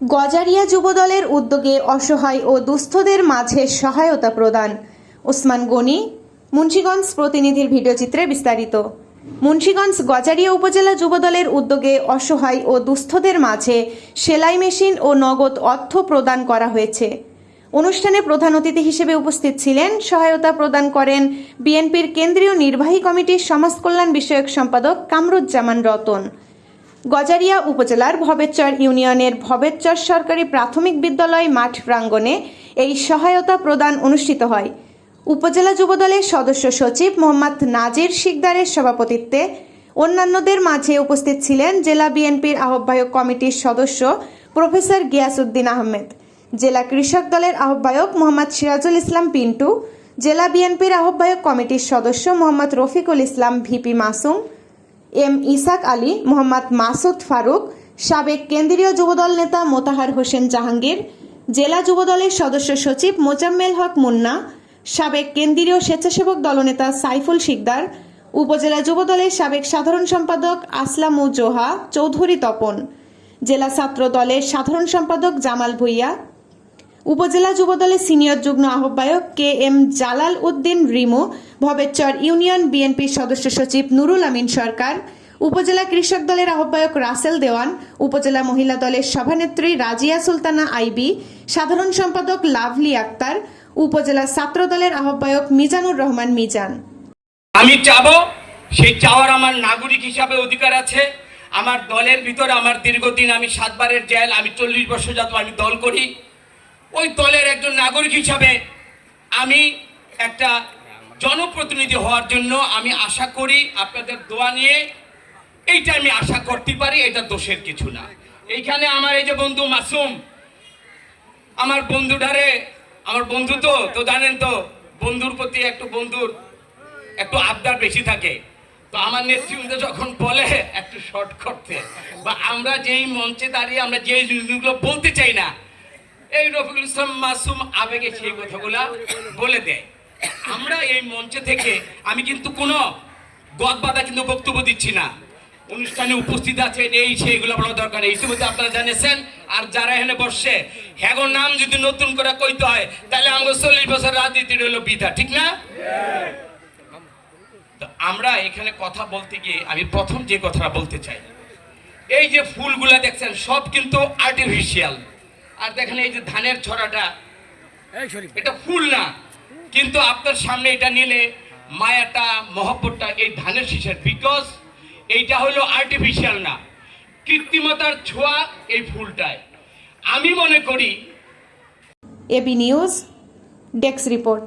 গজারিয়া যুবদলের উদ্যোগে অসহায় ও দুস্থদের মাঝে সহায়তা প্রদান। ওসমান গনি, মুন্সীগঞ্জ প্রতিনিধির ভিডিওচিত্রে বিস্তারিত। মুন্সীগঞ্জ গজারিয়া উপজেলা যুবদলের উদ্যোগে অসহায় ও দুস্থদের মাঝে সেলাই মেশিন ও নগদ অর্থ প্রদান করা হয়েছে। অনুষ্ঠানে প্রধান অতিথি হিসেবে উপস্থিত ছিলেন সহায়তা প্রদান করেন বিএনপির কেন্দ্রীয় নির্বাহী কমিটির সমাজ কল্যাণ বিষয়ক সম্পাদক কামরুজ্জামান রতন। গজারিয়া উপজেলার ভবেচ্চর ইউনিয়নের ভবেচ্চর সরকারি প্রাথমিক বিদ্যালয় মাঠ প্রাঙ্গণে এই সহায়তা প্রদান অনুষ্ঠিত হয়। উপজেলা যুবদলের সদস্য সচিব মোহাম্মদ নাজির শিকদারের সভাপতিত্বে অন্যান্যদের মাঝে উপস্থিত ছিলেন জেলা বিএনপির আহ্বায়ক কমিটির সদস্য প্রফেসর গিয়াসউদ্দিন আহমেদ, জেলা কৃষক দলের আহ্বায়ক মোহাম্মদ সিরাজুল ইসলাম পিন্টু, জেলা বিএনপির আহ্বায়ক কমিটির সদস্য মোহাম্মদ রফিকুল ইসলাম ভিপি মাসুম এম ইসাক আলী, মোহাম্মদ মাসুদ ফারুক, সাবেক কেন্দ্রীয় যুবদল নেতা মোতাহার হোসেন জাহাঙ্গীর, জেলা যুবদলের সদস্য সচিব মোজাম্মেল হক মুন্না, সাবেক কেন্দ্রীয় স্বেচ্ছাসেবক দলনেতা সাইফুল শিকদার, উপজেলা যুবদলের সাবেক সাধারণ সম্পাদক আসলামু জোহা চৌধুরী তপন, জেলা ছাত্র দলের সাধারণ সম্পাদক জামাল ভুইয়া উপজেলা যুবদলের সিনিয়র যুগ্ম আহ্বায়ক K M Jalal Uddin Rimu, Bhabechar union বিএনপির সদস্য সচিব নুরুল আমিন সরকার, উপজেলা কৃষক দলের আহ্বায়ক রাসেল দেওয়ান, উপজেলা মহিলা দলের সভানেত্রী রাজিয়া সুলতানা আইবি, সাধারণ সম্পাদক লাভলি আক্তার, উপজেলা ছাত্র দলের আহ্বায়ক মিজানুর রহমান মিজান। আমি চাবো, সেই চাওয়ার আমার নাগরিক হিসাবে অধিকার আছে। আমার দলের ভিতরে আমার দীর্ঘদিন আমি সাতবারের জেল, আমি চল্লিশ বছর যাত আমি দল করি। ওই দলের একজন নাগরিক হিসাবে আমি একটা জনপ্রতিনিধি হওয়ার জন্য আমি আশা করি আপনাদের দোয়া নিয়ে এইটা আমি আশা করতে পারি, এটা দোষের কিছু না। এইখানে আমার এই যে বন্ধু মাসুম, আমার বন্ধুটারে আমার বন্ধু তো তো জানেন তো, বন্ধুর প্রতি একটু বন্ধুর একটু আবদার বেশি থাকে। তো আমার নেতৃত্ব যখন বলে, একটু শর্ট করতে, বা আমরা যেই মঞ্চে দাঁড়িয়ে আমরা যেই জিনিসগুলো বলতে চাই না এই রফিকুল ইসলাম মাসুম আবেগে সেই কথাগুলা বলে দেয়। আমরা এই মঞ্চে থেকে আমি কিন্তু কোনো গদ বাধা কিন্তু বক্তব্য দিচ্ছি না। অনুষ্ঠানে উপস্থিত আছেন এই সেইগুলো বলা দরকার নেই। ইতিমধ্যে আপনারা জানিয়েছেন আর যারা এখানে বসছে, হ্যাগো নাম যদি নতুন করে কইতে হয়, তাহলে আমাকে চল্লিশ বছর রাজনীতির হলো বিধা ঠিক না? তো আমরা এখানে কথা বলতে গিয়ে আমি প্রথম যে কথাটা বলতে চাই, এই যে ফুলগুলা দেখছেন, সব কিন্তু আর্টিফিশিয়াল আর দেখেন এই যে ধানের ছড়াটা এটা ফুল না কিন্তু আপনার সামনে এটা নিলে মায়াটা মহব্বতটা এই ধানের শীষের বিকজ এইটা হলো আর্টিফিশিয়াল না। কৃত্রিমতার ছোঁয়া এই ফুলটায়। আমি মনে করি এবি নিউজ ডেস্ক রিপোর্ট।